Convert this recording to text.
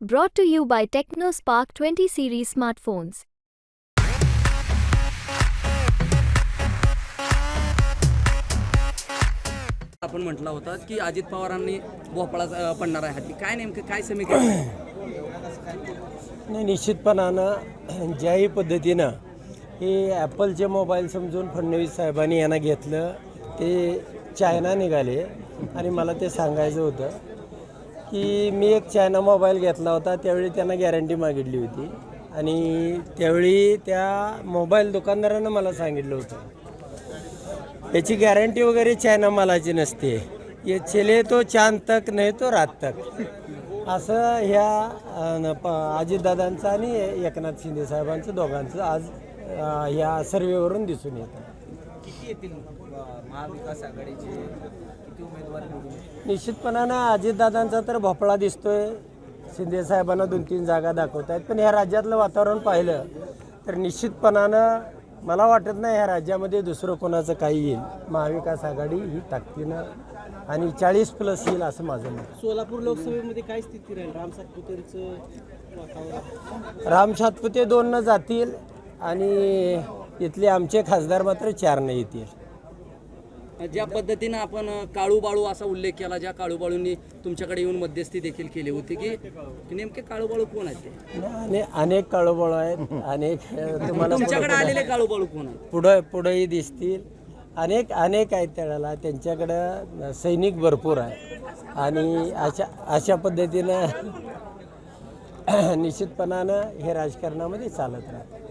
Brought to you by TechnoSpark 20 series smartphones. आपण म्हटला होता की अजित पवारांनी भोपळा पडणार आहे हाती काय नेमकं काय समीकरण? नाही निश्चितपणानं ज्याही पद्धतीनं हे ॲपलचे मोबाईल समजून फडणवीस साहेबांनी यांना घेतलं ते चायना निघाले आणि मला ते सांगायचं होतं की मी एक चायना मोबाईल घेतला होता त्यावेळी त्यांना गॅरंटी मागितली होती. आणि त्यावेळी त्या मोबाईल दुकानदारानं मला सांगितलं होतं. याची गॅरंटी वगैरे चायना मालाची नसते. ये चले तो चांद तक नाही तो रात तक. असं ह्या न- प- अजितदादांचं आणि एकनाथ शिंदे साहेबांचं दोघांचं आज ह्या सर्वेवरून दिसून येतं. किती येतील? महाविकास आघाडीचे किती उमेदवार? निश्चितपणानं अजितदादांचा तर भोपळा दिसतोय. शिंदे साहेबांना दोन तीन जागा दाखवत आहेत. पण ह्या राज्यातलं वातावरण पाहिलं तर निश्चितपणानं मला वाटत नाही ह्या राज्यामध्ये दुसरं कोणाचं काही येईल. महाविकास आघाडी ही ताकदीनं आणि चाळीस प्लस येईल असं माझं मत. सोलापूर लोकसभेमध्ये काय स्थिती राहील? राम सातपुतेंचं वातावरण? राम सातपुते दोननं जातील आणि इथले आमचे खासदार मात्र चारनं येतील. ज्या पद्धतीनं आपण अ, काळू बाळू असा उल्लेख केला ज्या काळू बाळूंनी तुमच्याकडे येऊन मध्यस्थी देखील केली होती की नेमके काळू बाळू कोण आहेत ते? अनेक काळोबळ आहेत अनेक तुम्हाला तुमच्याकडे आलेले काळू बाळू कोण आहेत? पुढं पुढंही दिसतील. अनेक अनेक आहेत त्याला. त्यांच्याकडं सैनिक भरपूर आहे आणि अशा अशा पद्धतीनं निश्चितपणानं हे राजकारणामध्ये चालत राहतं